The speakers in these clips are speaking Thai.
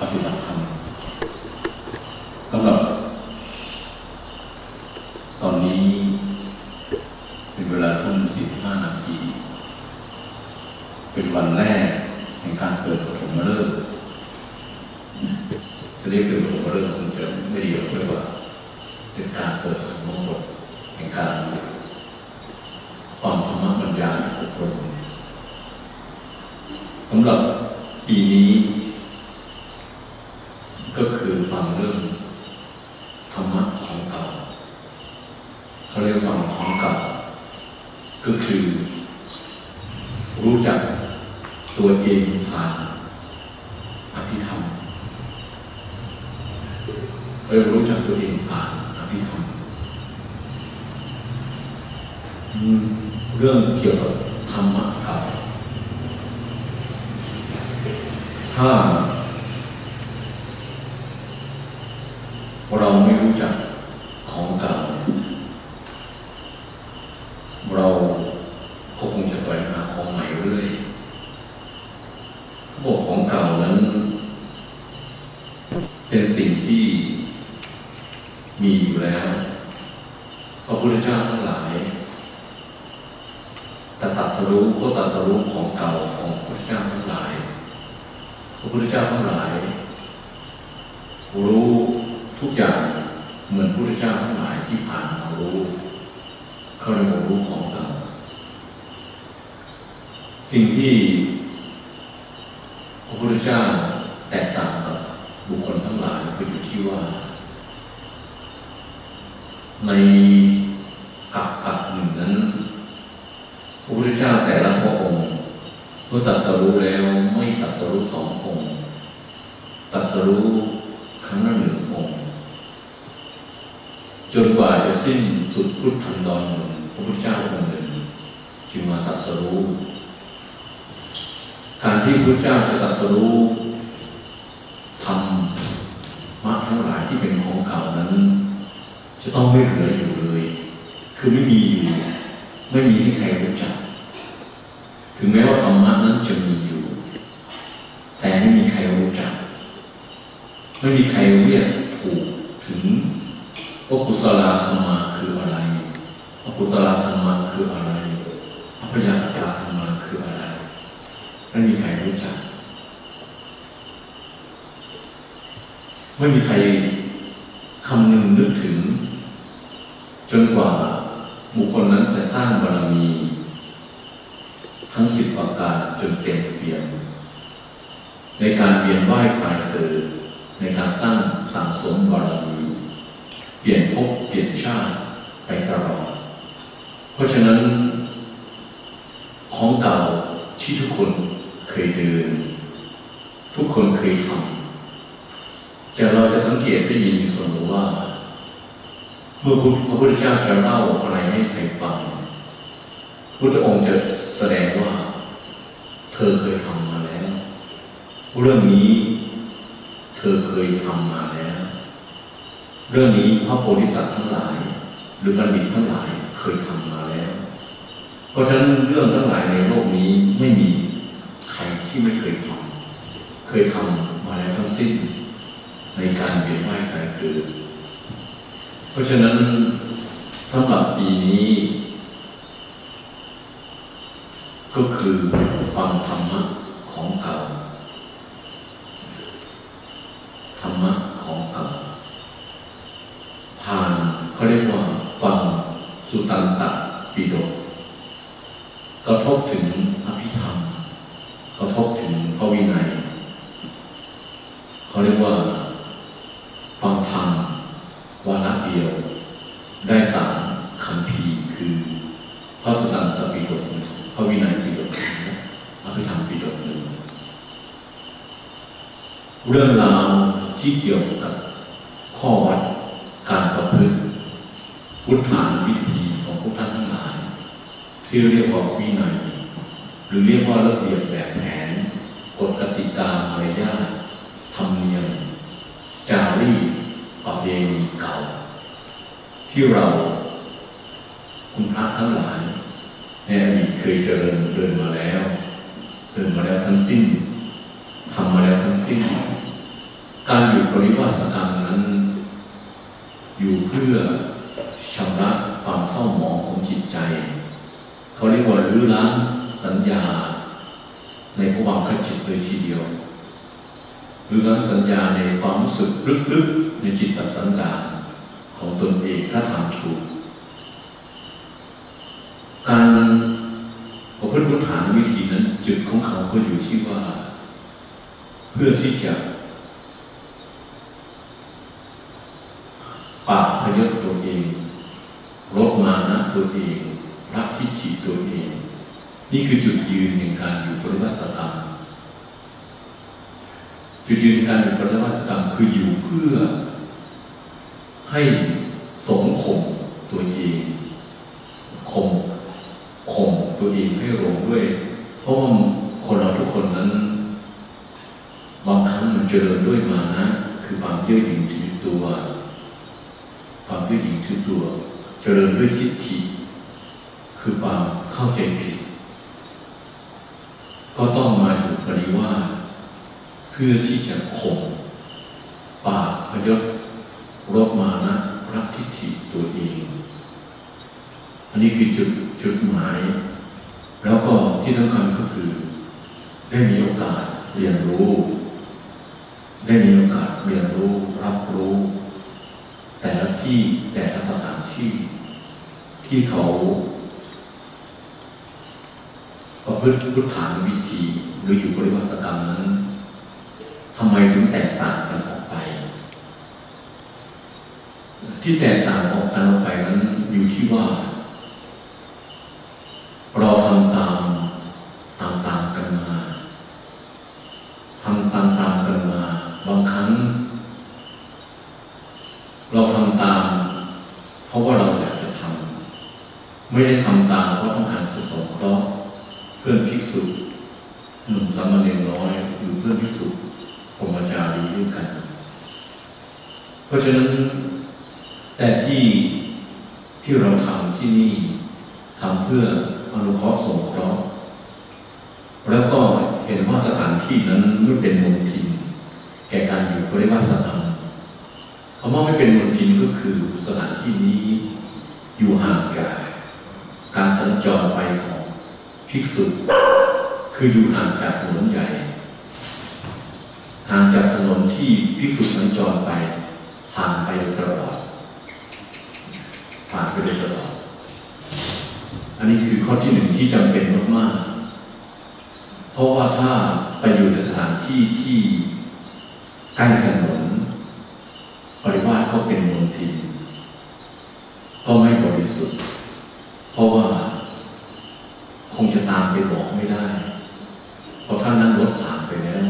ปฏิบัติธรรมสำหรับตอนนี้เป็นเวลาทุ่มสิบห้านาที เป็นวันแรกแห่งการเปิดปฐมฤกษ์จะเรียกเป็นปฐมฤกษ์คงจะไม่ดีหรอกเรียกว่า เป็นการเปิดปฐมบทแห่งการฟังธรรมบรรยายอบรมสำหรับปีนี้ ก็คือฟังเรื่องธรรมะของเก่า เขาเรียกฟังของเก่า ก็คือ รู้จักตัวเองผ่านอภิธรรม เรียกรู้จักตัวเองผ่านอภิธรรมอืมเรื่องเกี่ยวกับธรรมะเก่า ถ้า เราไม่รู้จักของเก่า เราก็คงจะแสวงหาของใหม่เรื่อยเขาบอกของเก่านั้น เป็นสิ่งที่มีอยู่แล้วพระพุทธเจ้าทั้งหลายแต่ตัดสรู้ก็ตัดสรู้ของเก่าของพระพุทธเจ้าทั้งหลาย พระพุทธเจ้าทั้งหลาย รู้ ทุกอย่างเหมือนพระพุทธเจ้าทั้งหลายที่ผ่านมารู้ เขาเรียกว่ารู้ของเก่าสิ่งที่พระพุทธเจ้าแตกต่างกับบุคคลทั้งหลายก็อยู่ที่ว่า ในกับกับหนึ่งนั้นพระพุทธเจ้าแต่ละพระองค์เมื่อตรัสรู้แล้วไม่ตรัสรู้สององค์ตรัสรู้งละหนึ่งองค์ จนกว่าจะสิ้นสุดพุทธันดรหนึ่งพระพุทธเจ้าองค์หนึ่งจึงมาตรัสรู้ การ ที่พระเจ้าจะตรัสรู้ทำมรรคทั้งหลายที่เป็นของเก่านั้น จะต้องไม่เหลืออยู่เลย คือไม่มีอยู่ ไม่มีให้ใครรู้จัก ถึงแม้ว่าธรรมะนั้นจะมีอยู่ แต่ไม่มีใครรู้จัก ไม่มีใครเรียกถูกถึงว่ากุศลธรรมะคืออะไรอกุศลธรรมะคืออะไรอัพยากตาธรรมะคืออะไร ไม่มีใครรู้จัก ไม่มีใครคำนึงนึกถึง จนกว่าบุคคลนั้นจะสร้างบารมี ทั้งสิบประการจนเต็มเปี่ยมในการเวียนว่ายตายเกิดในการสร้างสังสมบารมี เปลี่ยนภพเปลี่ยนชาติไปตลอด เพราะฉะนั้น ของเก่าที่ทุกคนเคยเดิน ทุกคนเคยทำ แต่เราจะสังเกตได้ยินเสมอว่า เมื่อพระพุทธเจ้าจะเล่าอะไรให้ใครฟังพุทธองค์จะแสดงว่า เธอเคยทำมาแล้ว เรื่องนี้เธอเคยทำมาแล้ว เรื่องนี้พระโพธิสัตว์ทั้งหลาย หรือบัณฑิตทั้งหลายเคยทำมาแล้ว เพราะฉะนั้นเรื่องทั้งหลายในโลกนี้ไม่มีใครที่ไม่เคยทำเคยทำมาแล้วทั้งสิ้น การเวียนว่ายตายเกิดเพราะฉะนั้นสำหรับปีนี้ ก็คือฟังธรรมะของเก่า ธรรมะของเก่า ผ่านเขาเรียกว่าฟังสุตันตปิฎกกระทบถึงอภิธรรมกระทบถึงพระวินัย เขาเรียกว่า ฟังธรรมวาระเดียว ได้สามคำพีร์คือ พระสุตันตปิฎกหนึ่งพระวินัยปิฎกหนึ่งและอภิธรรมปิฎกหนึ่งเรื่องราวที่เกี่ยวกับ ข้อวัดการประพฤติพุทธานวิธีของพวกท่านทั้งหลาย ที่เรียกว่าวินัยหรือเรียกว่าระเบียบแบบแผนกฎกติกามารยาทธรรมเนียมจารีตประเพณีเก่า ที่เรา คุณพระทั้งหลายในอดีตเคยเจริญเดินมาแล้วเดินมาแล้วทั้งสิ้นทำมาแล้วทั้งสิ้น การอยู่ปริวาสกรรมนั้น อยู่เพื่อชำระความเศร้าหมองของจิตใจ เขาเรียกว่ารื้อล้างสัญญา ในภวังคจิตเลยทีเดียวรื้อล้างสัญญาในความรู้สึกลึกๆในจิตสันดานของตนเองถ้าทำถูก การประพฤติพุทธานวิธีนั้นจุดของเขาก็อยู่ที่ว่า เพื่อที่จะปราบพยศตัวเองลดมานะ ตัวเองรักทิฏฐิตัวเอง นี่คือจุดยืนในการอยู่ปริวัติธรรมจุดยืนในการอยู่ปริวัติธรรมคืออยู่เพื่อ ให้สมคมตัวเองคมคมตัวเองให้ลงด้วย เพราะว่าคนเราทุกคนนั้น บางครั้งมันเจริญด้วยมานะ คือความเยื่อหยิ่งถือตัว ความเยื่อหยิ่งถือตัว เริญด้วยจิตทิคือความเข้าใจผิด ก็ต้องมาอยู่ปริว่าเพื่อที่จะข่มปากพยศรบมานะรักทิฏฐิตัวเอง อันนี้คือจุดจุดหมาย แล้วก็ที่สำคัญก็คือ ได้มีโอกาสเรียนรู้ ได้มีโอกาสเรียนรู้รับรู้ แต่ละที่แต่ละสถานที่ ที่เขาประ พุทธานวิธีหรืออยู่บริวัติกรรมนั้นทำไมถึงแตกต่างกันออกไป ที่แตกต่างออกกันออกไปนั้นอยู่ที่ว่าทำตามตามตามกันมาทำตามตามกันมา บางครั้ง เราทำตาม เพราะว่าเราอยากจะทำไม่ได้ทำตามเพราะต้องการจะสงเคราะห์เพื่อนภิกษุหนุ่มสามเณรน้อยหรือเพื่อนภิกษุพรหมจารีด้วยกัน เพราะฉะนั้น แต่ที่ที่เราทำที่นี่ทำเพื่ออนุเคราะห์สงเคราะห์แล้วก็เห็นว่าสถานที่นั้นไม่เป็นมลทิน แก่การอยู่ปริวัติธรรมคำว่าไม่เป็นมลทินก็คือ สถานที่นี้อยู่ห่างจากการสัญจรไปของภิกษุคืออยู่ห่างจากถนนใหญ่ห่างจากถนนที่ภิกษุสัญจรไปผ่านไปตลอดผ่านไปตลอด อันนี้คือข้อที่หนึ่งที่จำเป็นมากๆเพราะว่าถ้าไปอยู่ในสถานที่ที่ใกล้ถนนปริวาสก็เป็นมลทิน ก็ไม่บริสุทธิ์ เพราะว่าคงจะตามไปบอกไม่ได้ เพราะท่านนั่งรถผ่านไปแล้ว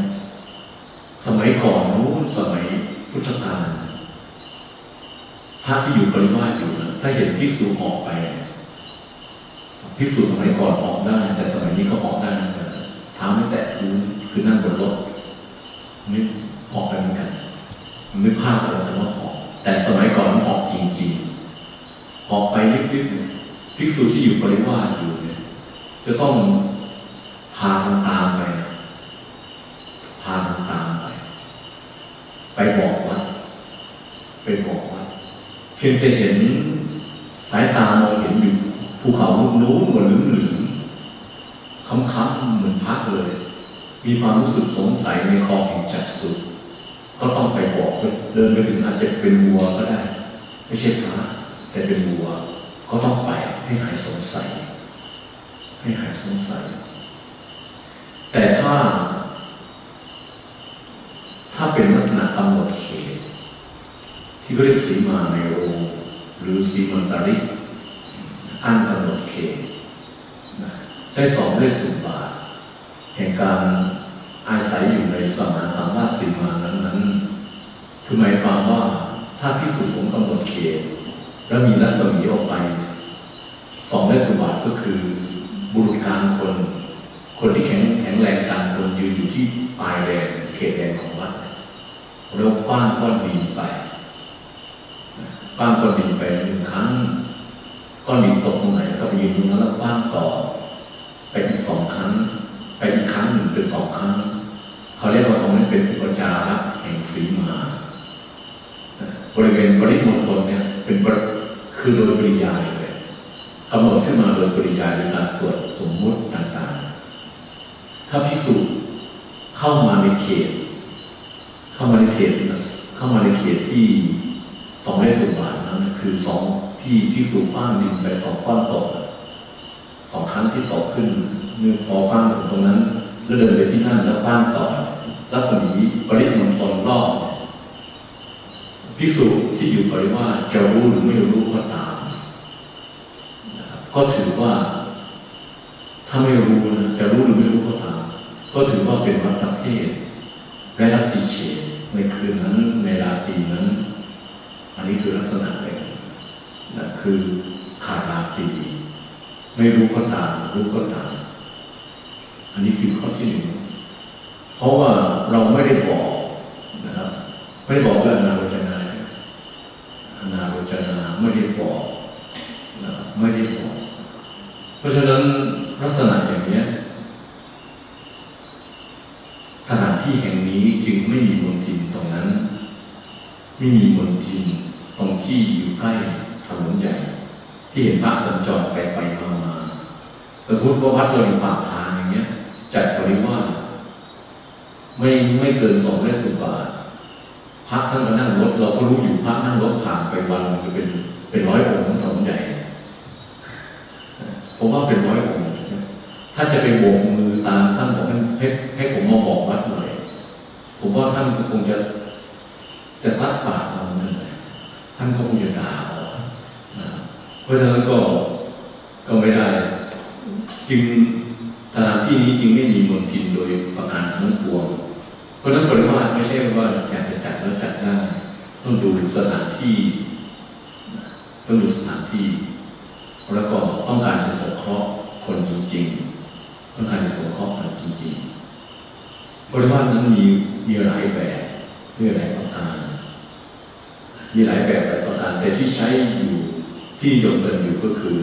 สมัยก่อนนู้นสมัยพุทธกาลพระที่อยู่ปริวาสอยู่นะถ้าเห็นภิกษุออกไปภิกษุสมัยก่อนออกได้ แต่สมัยนี้ก็ออกได้แต่เท้าไม่แตะพื้นคือนั่งบนรถไม่ออกไปเหมือนกันไม่พลาดเราจะว่าออก แต่สมัยก่อนมันออกจริงๆ ออกไปลิบๆเนี่ยภิกษุที่อยู่ปริวาสอยู่เนี่ย จะต้องพากันตามไปพากันตามไป ไปบอกว่าไปบอกว่าเพียงแต่เห็นสายตามองเห็นอยู่ภูเขาลูกนู้นเหมือนเหลืองๆค้ำๆเหมือนพักเลย มีความรู้สึกสงสัยในคลองแห่งจักสุด ก็ต้องไปบอกเดินไปถึงอาจจะเป็นวัวก็ได้ ไม่ใช่พระ แต่เป็นวัว ก็ต้องไปให้ใครสงสัย ให้หายสงสัย แต่ถ้า ถ้าเป็นลักษณะกำหนดเขตที่เรียกสีมาในโรหรือสีมันตาริอันกำหนดเขตได้สองเลขตุบาทแห่งการอาศัยอยู่ในสมานธรรมว่าสีมานั้นนั้นคือหมายความว่าถ้าพิสุสงกำหนดเขต แล้วมีรัศมีออกไปสองเลขตุบาทก็คือบุรุษกางคน คนที่แข็งแข็งแรงกางคนยืนอยู่ที่ปลายแดนเขตแดนของวัดแล้วป้านก้อนดินไปป้านก้อนดินไปหนึ่งครั้งก้อนดินตกตรงไหนก็ไปยืนตรงนั้นแล้วป้านต่อ ไปอีกสองครั้ง ไปอีกครั้งหนึ่งเป็นสองครั้ง เขาเรียกว่าตรงนั้นเป็นอุปจาระแห่งสีมา บริเวณปริมณฑลเนี่ยเป็นปริ คือโดยปริยายเลยกำหนดขึ้นมาโดยปริยายในการสวดสมมุติต่างๆ ถ้าพิสูจน์เข้ามาในเขต เข้ามาในเขตเข้ามาในเขตที่สองได้ถูกบานั้นคือสองที่พิสูจน์ป้านดินไปสองก้อนตกสองครั้งที่ตกขึ้นเนื่อพอป้านถึงตรงนั้น แล้วเดินไปที่นั่นแล้วป้านต่อแล้วคนนี้ปริมณฑลรอบพิสูจน์ ที่อยู่ปริว่าจะรู้หรือไม่รู้ก็ตามนะครับก็ถือว่า ถ้าไม่รู้นะจะรู้หรือไม่รู้ก็ตาม ก็ถือว่าเป็นวัฏเพศและรับติเฉดในคืนนั้นในราตรีนั้น อันนี้คือลักษณะหนึ่งนะคือขาดราตรีไม่รู้ก็ตามรู้ก็ตามอันนี้คือข้อที่หนึ่งเพราะว่าเราไม่ได้บอกนะครับไม่ได้บอกเรื่องนาโรจนาอนาโรจนาไม่ได้บอกนะไม่ได้บอก เพราะฉะ นั้นลักษณะอย่างนี้สถานที่แห่งนี้จึงไม่มีมนทินตรงนั้น ไม่มีมนทินตรงที่อยู่ใกล้ถนนใหญ่ ที่เห็นพระสัญจรไปไปมามาแต่พุทธว่าวัดเราอยู่ปากทางอย่างเงี้ย จัดบริวารไม่ไม่เกินสองเลขตุบาทพระท่านมานั่งรถ เราก็รู้อยู่พระนั่งรถผ่านไปวันจะเป็นเป็นร้อยองค์ทั้ง ผมว่าเป็นร้อยองค์ถ้าจะไปโบกมือตามท่านบอกให้ให้ผมมาบอกวัดหน่อยผมว่าท่านคงจะจะซัดปากเรานั่นแหละท่านก็คงจะด่าเราเพราะฉะนั้นก็ก็ไม่ได้ จึงสถานที่นี้จึงไม่มีมนทินโดยประการทั้งปวง เพราะฉะนั้นปริมาไม่ใช่ว่าอยากจะจัดแล้วจัดได้ต้องดูสถานที่ต้องดูสถานที่ แล้วก็ต้องการจะสงเคราะห์คนจริง ๆ ต้องการจะสงเคราะห์คนจริง ปริมานั้นมีมีหลายแบบมีหลายประการมีหลายแบบหลายประการแต่ที่ใช้อยู่ที่ยกเดินอยู่ก็คือ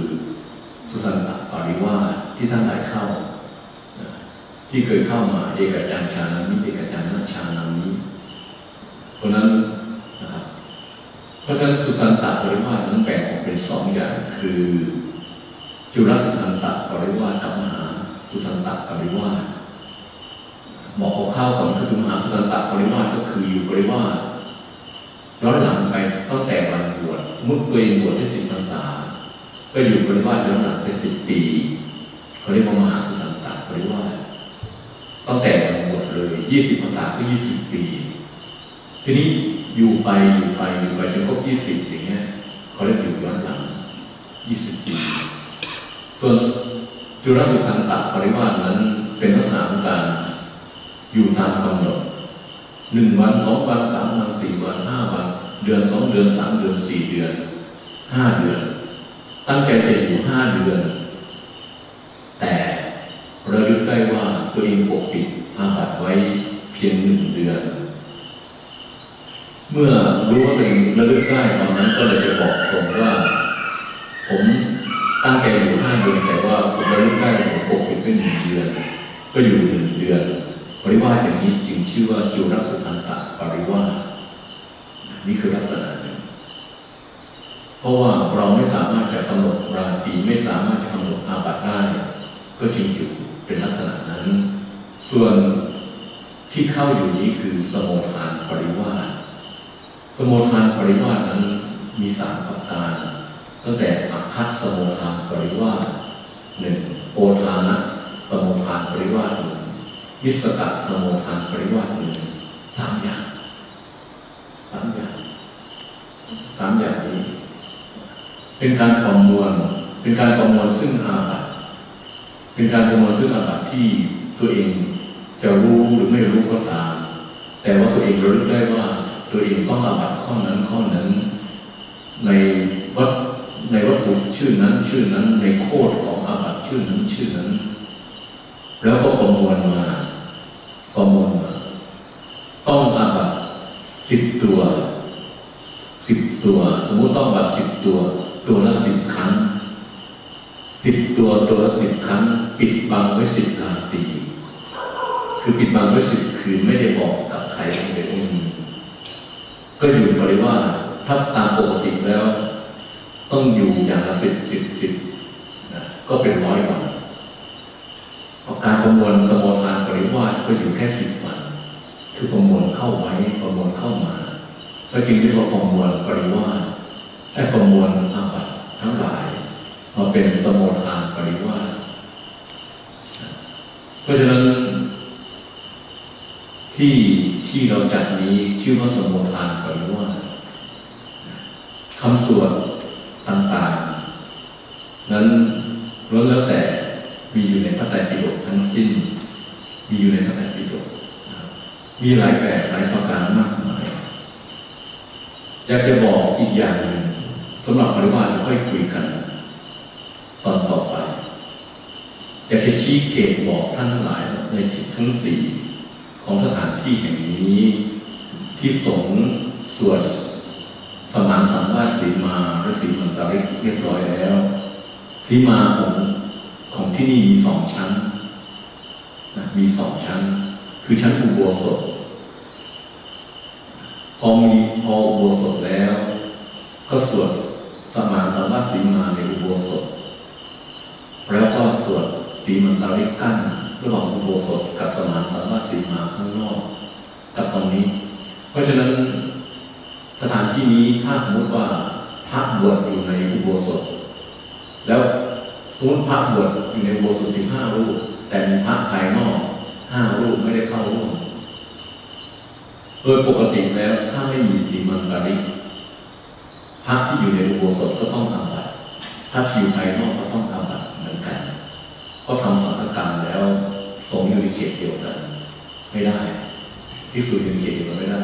สุสันตปาริวาที่ท่านหลายเข้า ที่เคยเข้ามาเอกจังชานามิเอกจังนัชานามิเพราะนั้นนะครับเพราะฉะนั้นสุสันตปริวาสนั้นแบ่งออกเป็นสองอย่างคือ จุลสุสันตปริวาสกับมหาสุสันตปริวาส บอกข้าวก่อนก็คือมหาสุสันตปริวาสก็คืออยู่ปริวาสย้อนหลังไปตั้งแต่วันบวชมุดตัวเองบวชได้สิบพรรษา ก็อยู่ปริวาสย้อนหลังไปสิบปีเขาเรียกว่ามหาสุสันตปริวาสตั้งแต่วันบวชเลยยี่สิบพรรษาก็ยี่สิบปี ทีนี้อยู่ไปอยู่ไปอยู่ไปจนครบยี่สิบอย่างเงี้ยเขาเรียกอยู่ย้อนหลังยี่สิบปี ส่วนจุลสุขันตปริวาสนั้นเป็นลักษณะของการ อยู่ตามกำหนดหนึ่งวันสองวันสามวันสี่วันห้าวันเดือนสองเดือนสามเดือนสี่เดือนห้าเดือน ตั้งใจจะอยู่ห้าเดือน แต่ระลึกได้ว่าตัวเองปกปิดอาบัตไว้เพียงหนึ่งเดือน เมื่อรู้ว่าตัวเองระลึกได้ตอนนั้นก็เลยจะบอกสงว่า ผมตั้งใจอยู่ห้าเดือนแต่ว่าผมระลึกได้ผมปกปิดไว้หนึ่งเดือน ก็อยู่หนึ่งเดือน ปริวาสอย่างนี้จึงชื่อว่าจุลสุทันตะปริวาสนี่คือลักษณะหนึ่งเพราะว่าเราไม่สามารถจะกำหนดราตรีไม่สามารถจะกำหนดอาบัติได้ก็จึงอยู่เป็นลักษณะนั้น ส่วนที่เข้าอยู่นี้คือสมุทานปริวาสสมุทานปริวาสนั้นมีสามประการตั้งแต่อัคคัสสมุทานปริวาสหนึ่งโอทานะสมุทานปริวาสหนึ่ง วิสกัสมุทานปริวาสหนึ่งสามอย่างสามอย่างสามอย่างนี้ เป็นการประมวลเป็นการประมวลซึ่งอาบัตเป็นการประมวลซึ่งอาบัตที่ตัวเองจะรู้หรือไม่รู้ก็ตาม แต่ว่าตัวเองรู้ได้ว่าตัวเองต้องอาบัตข้อนั้นข้อนั้น ในวัดในวัตถุชื่อนั้นชื่อนั้นในโคดของอาบัตชื่อนั้นชื่อนั้น แล้วก็ประมวลมา ประมวลต้องอาบัติสิบตัวสิบตัว สมมติต้องบัติสิบตัว ตัวละสิบครั้งสิบตัวตัวละสิบครั้ง ปิดบังไว้สิบราตีคือปิดบังไว้สิบคืนไม่ได้บอกกับใครเลยก็อยู่บริว่าถ้าตามปกติแล้ว ต้องอยู่อย่างละสิบสิบสิบก็เป็นร้อยวันการประมวลสมท ปริวาสก็อยู่แค่สิบวันคือประมวลเข้าไว้ประมวลเข้ามาก็จริงที่เราประมวลปริวาสได้ประมวลอาบัตทั้งหลาย มาเป็นสมุทานปริวาสเพราะฉะนั้น ที่ที่เราจัดนี้ชื่อว่าสมุทานปริวาสคำสวดต่างๆ นั้นล้วนแล้วแต่มีอยู่ในพระไตรปิฎกทั้งสิ้น มีอยู่ในพระไตรปิฎก มีหลายแบบหลายประการมากมายอยากจะบอกอีกอย่างหนึ่งสำหรับปริวาสค่อยคุยกัน ตอนต่อไปอยากจะชี้เขตบอกท่านหลายในทิศทั้งสี่ของสถานที่แห่งนี้ ที่สงสวดสมานสังวาสีมาหรือสีมันตริกเรียบร้อยแล้วสีมาของของที่นี่มีสองชั้นนะมีสองชั้น คือชั้นอุโบสถ พอมีพออุโบสถแล้ว ก็สวดสมานสังวาสีมาในอุโบสถ แล้วก็สวดตีมันตริกั้นระหว่างอุโบสถกับสมานสังวาสีมาข้างนอก กับตรงนี้ เพราะฉะนั้นสถานที่นี้ถ้าสมมติว่าพระบวชอยู่ในอุโบสถ แล้วสมมติพระบวชอยู่ในอุโบสถถึงห้ารูป แต่มีพระภายนอกห้ารูปไม่ได้เข้าร่วม โดยปกติแล้วถ้าไม่มีสีมันตริกพระที่อยู่ในอุโบสถก็ต้องทำบัตรพระที่อยู่ภายนอกก็ต้องทำบัตรเหมือนกัน ก็ทำสังฆกรรมแล้วสงอยู่ในเขตเดียวกัน ไม่ได้ที่สุดในเขตเดียวกันไม่ได้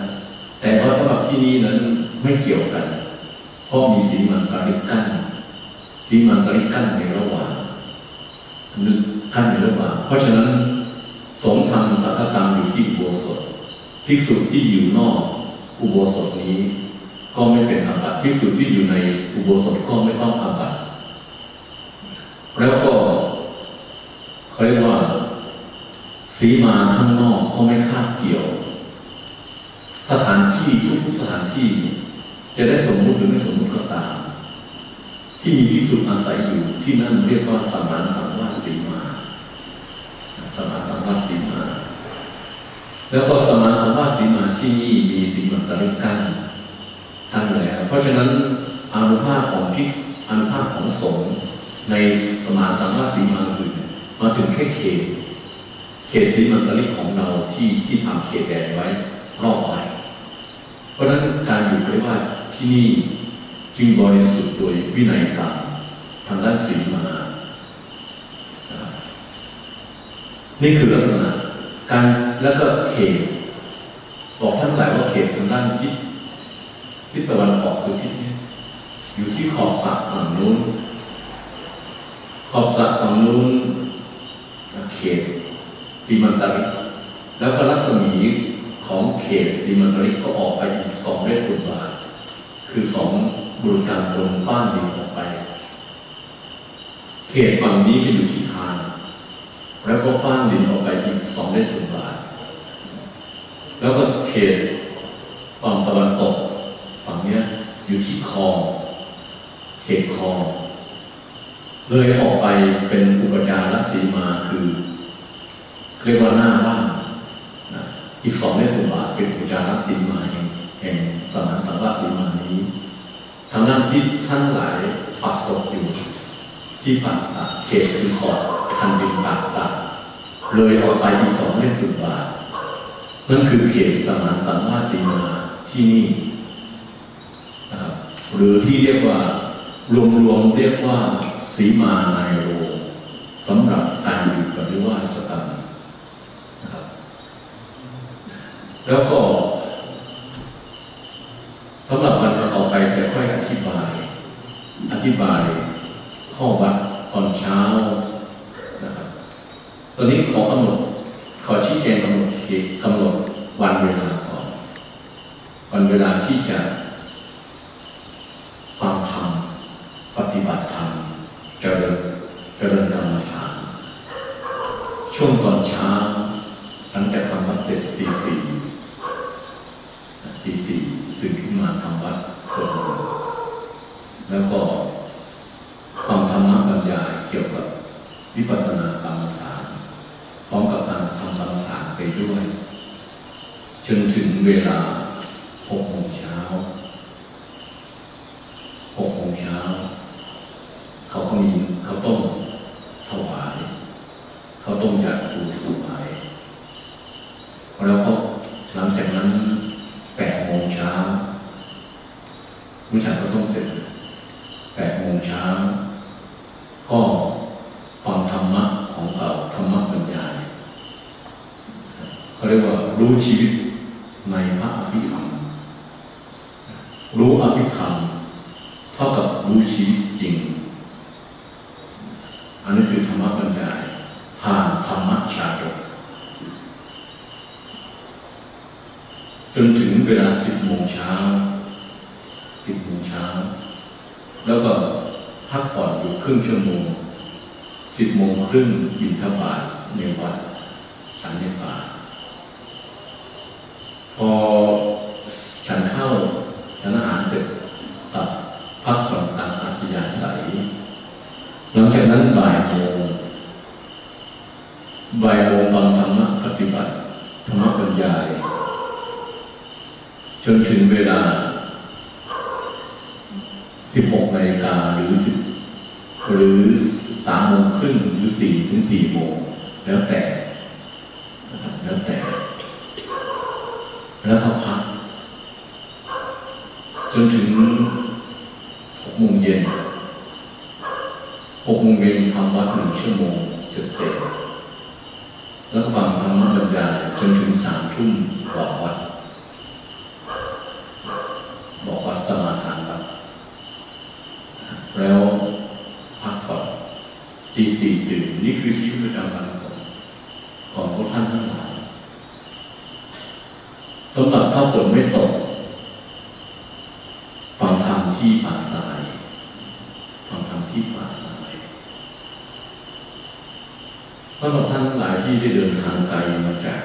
แต่ว่าสำหรับที่นี้นั้นไม่เกี่ยวกัน เพราะมีสีมันตริกกั้นสีมันตริกกั้นในระหว่างนึกกั้นในระหว่างเพราะฉะนั้นสงทำสังฆกรรมอยู่ที่อุโบสถ ภิกษุที่อยู่นอกอุโบสถนี้ ก็ไม่เป็นอาบัติภิกษุที่อยู่ในอุโบสถก็ไม่ต้องอาบัติแล้วก็เขาเรียกว่า สีมาข้างนอกก็ไม่คาบเกี่ยว สถานที่ทุกๆสถานที่ จะได้สมมุติหรือไม่สมมุติก็ตาม ที่มีพิสุอาศัยอยู่ที่นั่นเรียกว่าสมานสังวาสีมา สมานสังวาสีมา แล้วก็สม ที่นี่มีสีมันตะลึงกันทั้งแล้ว เพราะฉะนั้นอนุภาพของพิกอนุภาพของสงฆ์ในสมานสังวาสีมาอื่นมาถึงแค่เขต เขตสีมันตะลิกของเราที่ที่ทำเขตแดนไว้รอบไปเพราะฉะนั้นการอยู่เรียกว่าที่นี่จึงบริสุทธิ์โดยวินัยกรรมทางด้านศีลมา นี่คือลักษณะการแล้วก็เขต บอกท่านหลายว่าเขตทางด้านทิศทิศตะวันออกคือทิศนี้อยู่ที่ขอบสระฝั่งนู้น ขอบสระฝั่งนู้นเขตตีมันตาริแล้วก็รัศมีของเขตตีมันตาริก็ออกไปอีกสองเมตรตุบาคือสองบริการบนบ้านดินออกไป เขตฝั่งนี้จะอยู่ที่ทางแล้วก็ฟ้านดินออกไปอีกสองเมตรตุบา แล้วก็เขตฝั่งตะวันตกฝั่งเนี้ยอยู่ที่คอ เขตคอ เลยออกไปเป็นอุปจารสีมาคือเรียกว่าหน้าบ้านนะอีกสองเมตรบาทเป็นอุปจารสีมาแห่งแห่งสมานตวาสีมานี้ทางด้านที่ท่านหลายปักตกอยู่ ที่ปากตาเขตคือขอบคันดินปากตาเลยออกไปอีกสองเมตรบาท นั่นคือเขตสมานตวาสีมาที่นี่นะครับหรือที่เรียกว่ารวมๆเรียกว่าสีมานายโรสำหรับการอยู่ปฏิวัติสตังนะครับ แล้วก็สำหรับวันต่อไปจะค่อยอธิบาย อธิบายข้อวัดตอนเช้านะครับ ตอนนี้ขอกำหนดขอชี้แจงกำหนดเขตกำหนด วันเวลาก่อนวันเวลาที่จะฟังธรรมปฏิบัติธรรมเจริญเจริญกรรมฐาน ช่วงตอนเช้าหลังจากทำวัดเสร็จตีสี่ตีสี่ตื่นขึ้นมาทำวัด สวดมนต์แล้วก็ฟังธรรมะบรรยายเกี่ยวกับวิปัสสนากรรมฐานพร้อมกับการทำกรรมฐานไปด้วยจนถึงเวลาหกโมงเช้าหกโมงเช้า เขาก็มีข้าวต้มถวายข้าวต้มจากครูถวายแล้วก็หลัง จากนั้นแปดโมงเช้าวิชาข้าวต้มเสร็จแปดโมงเช้าก็ฟังธรรมะของเราธรรมะบรรยายเขาเรียกว่ารู้ชีวิตในพระอภิธรรม รู้อภิธรรมเท่ากับรู้ชีวิตจริง อันนี้คือธรรมะบรรยายผ่านธรรมะชาดก จนถึงเวลาสิบโมงเช้าสิบโมงเช้า แล้วก็พักผ่อนอยู่ครึ่งชั่วโมงสิบโมง ครึ่งบินทบาทในวัดสันนิบาตพอฉันเข้าฉันอาหารเสร็จตัดพักผ่อนตามอัธยาศัยหลังจากนั้นบ่ายโมงบ่ายโมงฟังธรรมะปฏิบัติธรรมะบรรยาย จนถึงเวลา 16นาฬิกาหรือ10หรือ3โมงครึ่ง หรือ4ถึง4โมงแล้วแต่นะครับแล้วแต่ แล้วก็พัก จนถึง6โมงเย็นหกโมงเย็นทำวัดหนึ่งชั่วโมงเสร็จแล้วก็ฟังธรรมบรรยายจนถึงสามทุ่มบอกวัด บอกวัดสมาทานวัดแล้วพักผ่อนตี สี่ตื่นนี่คือชีวิตประจำวันของของพวกท่านทั้งหลายสำหรับถ้าฝนไม่ตกฟังธรรมที่ป่าสายฟังธรรมที่ป่าสายสำหรับท่านทั้งหลายที่ได้เดินทางไกลมาจาก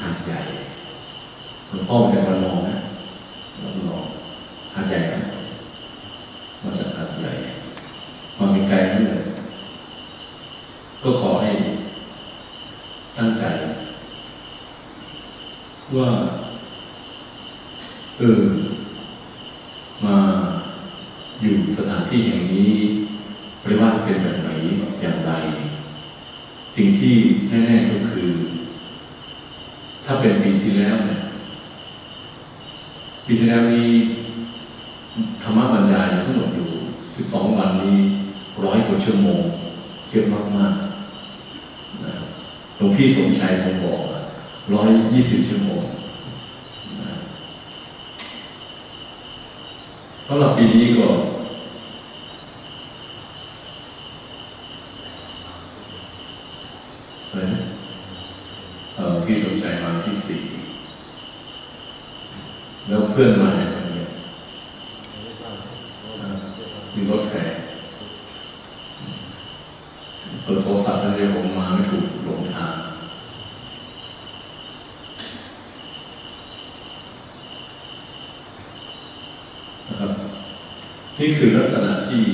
หาดใหญ่หลวงพ่อจากระนองนะระนองหาดใหญ่นะมาจากหาดใหญ่ มาเป็นไกลนั่นเลยก็ขอให้ตั้งใจ ว่า เออ มาอยู่สถานที่แห่งนี้ปริวาสเป็นแบบไหนอย่างไร สิ่งที่แน่ๆก็คือ ถ้าเป็นปีที่แล้วเนี่ยปีที่แล้วนี้ธรรมบรรยายทั้งหมดอยู่ 12 วันนี้ร้อยกว่าชั่วโมงเยอะมากๆนะครับหลวงพี่สมชัยคงบอกร้อยยี่สิบชั่วโมงนะครับ สำหรับ ปีนี้ก็อะไรนะเอ่อพี่สนใจมาที่สี่แล้วเพื่อนมาเนี่ยคนเดียวมีรถแข่เปิดโทรศัพท์แล้วเดี๋ยวผมมาไม่ถูกหลงทาง นะครับ นี่คือลักษณะที่